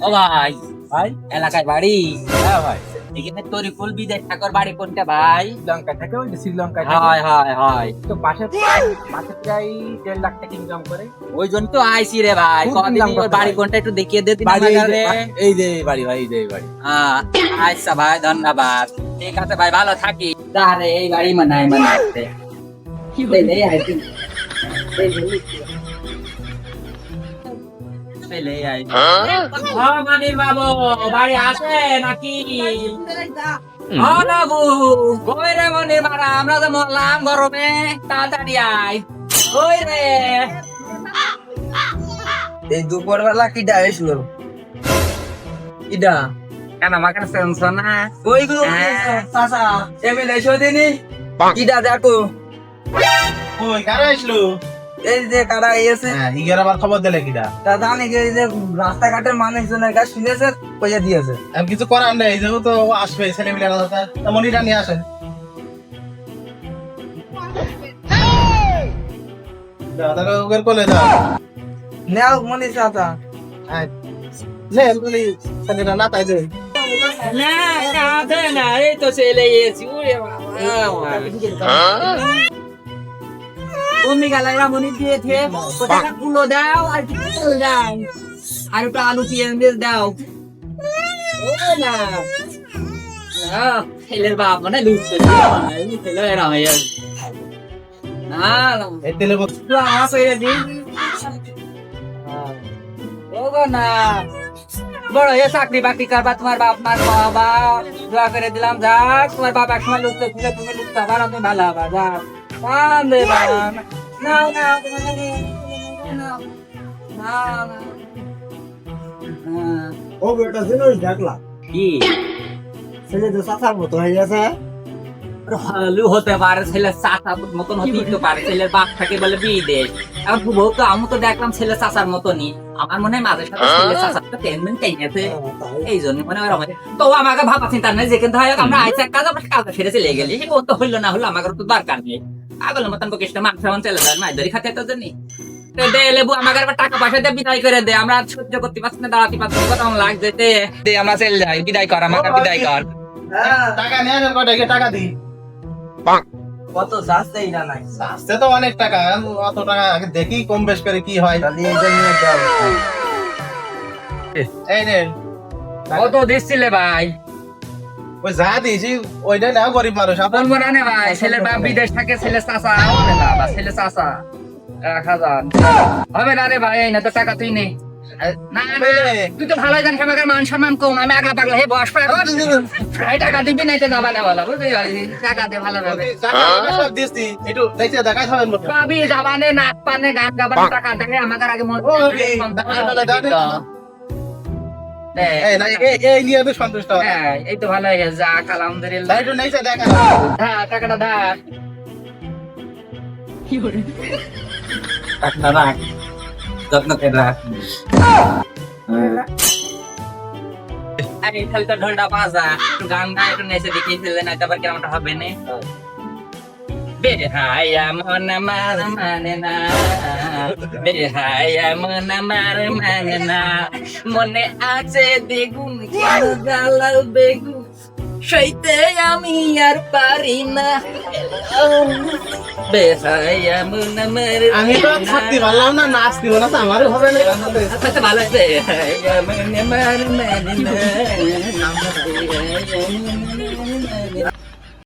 ও ভাই ভাই এলাকায় বাড়ি? হ্যাঁ ভাই এখানে তরিকুল বিদেশ ঠাকুর বাড়ি কোনটা ভাই? শ্রীলঙ্কা থেকে ওই শ্রীলঙ্কা হয় হয় হয়। তো মাসে প্রায় দেড় লাখ টাকা ইনকাম করে। ওই জন্য তো আইসি রে ভাই। কদিন বাড়ি কোনটা একটু দেখিয়ে দে বাড়ি এই যে- বাড়ি ভাই এই যে বাড়ি। হ্যাঁ, আচ্ছা ভাই ধন্যবাদ। ঠিক আছে ভাই ভালো থাকি। দাঁড়ে এই বাড়ি মানায় মানাতে। পেলে আইছি পেলে আইছি ও মানির বাবু বাড়ি আছে নাকি? বাবু কই রে মনির বাড়া? আমরা তো মরলাম গরমে তাড়াতাড়ি আয়। কই রে? এই দুপুর বেলা কিটা এসল কেন আমাকে সেন্সর না ওই গো। চাচা এমএল এসো দিনি কিটা দেখো ওই কারা আসলো এই যে কারা এসে হ্যাঁ হিগের আবার খবর দিলে কিটা তা জানি এই যে রাস্তাঘাটের মানুষজনের কাছে শুনেছে পয়সা দিয়েছে আমি কিছু করার নেই যেহেতু ও আসবে ছেলে মিলে মনিটা নিয়ে আসেন তাকে ওকে কোলে দাও নেও মনি চাচা আয়। নে, বলি, ছেলেটা না তাই দে। না কাঁদে না এই তো চলে গেছি ওরে বাবা। তুমি মনি দিয়েছে। কোথাকা গুলো দাও আর একটু দাও। আর একটু আলু পেঁয়াজ দাও। না। না ছেলের বাপ মানে লুটতে ছেলে এরা হয়ে না না। এই তেলে বল- একটু আমার দিন ও না। বড় এ চাকরি বাকরি করবা তোমার বাপ মার বাবা দোয়া করে দিলাম যাক তোমার বাপ এক সময় লুটতে খুলে তুমি লুটতে পারো তুমি ভালো হবা বাবা নাও নাও নাও নাও নাও। হ্যাঁ। ও বেটা জিনিস দেখলাম কি? ছেলে তো চাচার মতো হয়ে গেছে। ভালো হতে পারে ছেলে চাচার মতন হতেই তো পারে ছেলের বাপ থাকে বলে বিদেশ এখন বউ তো আমি তো দেখলাম ছেলে চাচার মতনই। আমার মনে হয় মাঝে সাথে টেনমেন্ট টেনেছে এই জন্য মনে হয় তো আমাকে ভাবা চিন্তা নেই যে কিন্তু হয় আমরা আইসা কাজ আমরা কাজ ফিরে চলে গেলি। ও তো হইল না হলো আমাকে তো দরকার নেই। আগলের মতন বকিস না মাংস মান চলে যায় মাছ ধরি খাতে তো জানি। দে লেবু আমাকে টাকা পয়সা দিয়ে বিদায় করে দে। আমরা আর সহ্য করতে পারছি না দাঁড়াতে পারছি না কত লাগছে। দে দে আমরা চলে যাই বিদায় কর আমাকে বিদায় কর। হ্যাঁ। টাকা নিয়ে টাকা দিই। কত শাস্তেই না নাই। আসতে তো অনেক টাকা অত টাকা আগে দেখি কম বেশ করে কি হয়। তাহলে এই জন্য দাও এই নে কত দিচ্ছিলে ভাই? ওই যা দিয়েছি ওইটা না গরিব মানুষ আপনার বলব না নে ভাই ছেলের বাপ বিদেশ থাকে ছেলে চাচা হবে না বা ছেলে চাচা এক হাজার। হবে না রে ভাই এই না তো টাকা তুই নেই না না, তুই তো ভালো জানিস আমাকে মান সম্মান কম আমি আগলা পাগলা হে বস পাগলা এই টাকা দিবি না এটা যাবা না বলা বুঝলি টাকা দে ভালো হবে সব দিয়েছি। একটু দেখতে দেখাই হবেন মতো কবি জাবানে নাচ পানে গান গাবানে টাকা দেখে আমাকে আগে মনে এই না এই- এই নিয়ে সন্তুষ্ট। হ্যাঁ এই তো ভালো হয়ে গেছে যাক আলহামদুলিল্লাহ। একটু নেইছে দেখা হ্যাঁ। টাকাটা দা রাখ যত্ন করে রাখ আরে খালি তো ঢোলটা বাজা একটু গান গায় একটু নেচে দেখিয়ে ফেললে না তারপর কেমনটা হবে না বেহায়া মন মার মানে না বেহায়া মন মার মানে না মনে আছে বেগুন কেন গালাল বেগুন সইতে আমি আর পারি না বেহায়া মন মার আমি তো থাকতে পারলাম না নাচ দিব না তো আমারও হবে না। আচ্ছা ভালো বেহায়া মন মার মানে না